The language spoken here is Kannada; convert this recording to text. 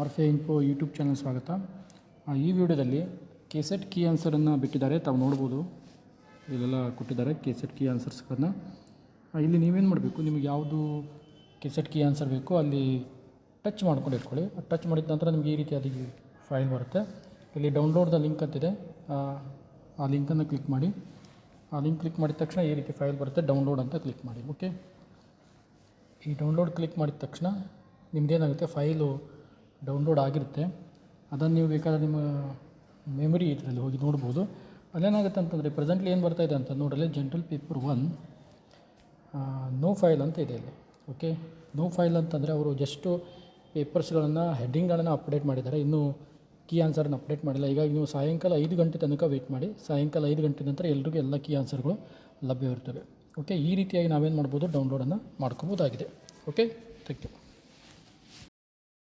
ಆರ್ಫೆ ಇನ್ಫೋ ಯೂಟ್ಯೂಬ್ ಚಾನಲ್ ಸ್ವಾಗತ. ಈ ವಿಡಿಯೋದಲ್ಲಿ ಕೆಸೆಟ್ ಕೀ ಆನ್ಸರನ್ನು ಬಿಟ್ಟಿದ್ದಾರೆ. ತಾವು ನೋಡ್ಬೋದು. ಇಲ್ಲೆಲ್ಲ ಕೊಟ್ಟಿದ್ದಾರೆ ಕೆಸೆಟ್ ಕೀ ಆನ್ಸರ್ಸ್ಗಳನ್ನು ಇಲ್ಲಿ ನೀವೇನು ಮಾಡಬೇಕು? ನಿಮಗೆ ಯಾವುದು ಕೆಸೆಟ್ ಕೀ ಆನ್ಸರ್ ಬೇಕೋ ಅಲ್ಲಿ ಟಚ್ ಮಾಡ್ಕೊಂಡು ಇಟ್ಕೊಳ್ಳಿ. ಟಚ್ ಮಾಡಿದ ನಂತರ ನಿಮಗೆ ಈ ರೀತಿಯಾದ ಫೈಲ್ ಬರುತ್ತೆ. ಇಲ್ಲಿ ಡೌನ್ಲೋಡ್ದ ಲಿಂಕ್ ಅಂತಿದೆ. ಆ ಲಿಂಕನ್ನು ಕ್ಲಿಕ್ ಮಾಡಿ. ಆ ಲಿಂಕ್ ಕ್ಲಿಕ್ ಮಾಡಿದ ತಕ್ಷಣ ಈ ರೀತಿ ಫೈಲ್ ಬರುತ್ತೆ. ಡೌನ್ಲೋಡ್ ಅಂತ ಕ್ಲಿಕ್ ಮಾಡಿ. ಓಕೆ ಈ ಡೌನ್ಲೋಡ್ ಕ್ಲಿಕ್ ಮಾಡಿದ ತಕ್ಷಣ ನಿಮ್ದೇನಾಗುತ್ತೆ? ಫೈಲು ಡೌನ್ಲೋಡ್ ಆಗಿರುತ್ತೆ. ಅದನ್ನು ನೀವು ಬೇಕಾದ್ರೆ ನಿಮ್ಮ ಮೆಮೊರಿ ಇದರಲ್ಲಿ ಹೋಗಿ ನೋಡ್ಬೋದು. ಅಲ್ಲೇನಾಗುತ್ತೆ ಅಂತಂದರೆ ಪ್ರೆಸೆಂಟ್ಲಿ ಏನು ಬರ್ತಾ ಇದೆ ಅಂತ ನೋಡಲಿ general paper one no file ಅಂತ ಇದೆ ಇಲ್ಲಿ. ಓಕೆ ನೋ ಫೈಲ್ ಅಂತಂದರೆ ಅವರು ಜಸ್ಟು ಪೇಪರ್ಸ್ಗಳನ್ನು ಹೆಡ್ಡಿಂಗ್ಗಳನ್ನು ಅಪ್ಡೇಟ್ ಮಾಡಿದ್ದಾರೆ. ಇನ್ನೂ ಕೀ ಆನ್ಸರನ್ನು ಅಪ್ಡೇಟ್ ಮಾಡಿಲ್ಲ. ಹೀಗಾಗಿ ನೀವು ಸಾಯಂಕಾಲ ಐದು ಗಂಟೆ ತನಕ ವೆಯ್ಟ್ ಮಾಡಿ. ಸಾಯಂಕಾಲ ಐದು ಗಂಟೆ ನಂತರ ಎಲ್ರಿಗೂ ಎಲ್ಲ ಕೀ ಆನ್ಸರ್ಗಳು ಲಭ್ಯವಿರ್ತವೆ ಓಕೆ ಈ ರೀತಿಯಾಗಿ ನಾವೇನು ಮಾಡ್ಬೋದು? ಡೌನ್ಲೋಡನ್ನು ಮಾಡ್ಕೋಬೋದಾಗಿದೆ ಓಕೆ ಥ್ಯಾಂಕ್ ಯು